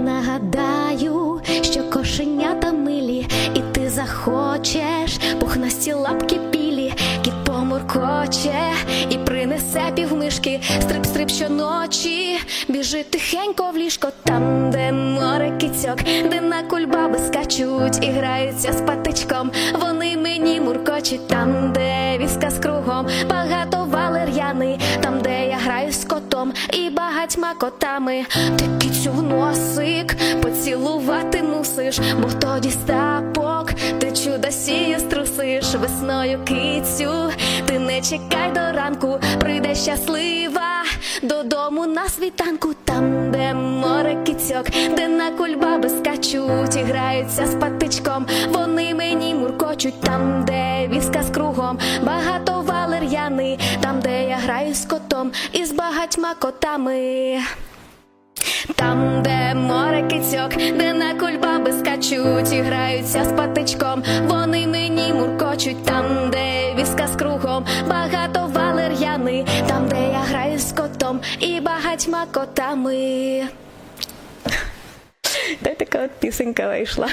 нагадаю, що кошенята милі, і ти захочеш пухнасті лапки білі, кіт помуркоче і принесе півмишки, стрип-стрип щоночі, біжить тихенько в ліжко, там, де море кицьок, де на кульбаби скачуть і граються з патичком. Вони мені муркочуть, там, де віска з кругом, багато валер'яни, там, де я граю з котом і багатьма котами. Ти кицю в носик поцілувати мусиш, бо тоді стапок, ти чудо сіє струсиш весною кицю. Ти не чекай до ранку, прийде щаслива додому на світанку, там, де море кицьок, де на кульбаби скачуть і граються з патичком. Вони мені муркочуть, там, де віска з кругом, багато валер'яни, там, де я граю з котом і з багатьма котами. Там, де море де на кульбаби скачуть і граються з патичком, вони мені муркочуть, там, де візка з кругом, багато валер'яни, там, де я граю з котом і багатьма котами. Де така от пісенька вийшла.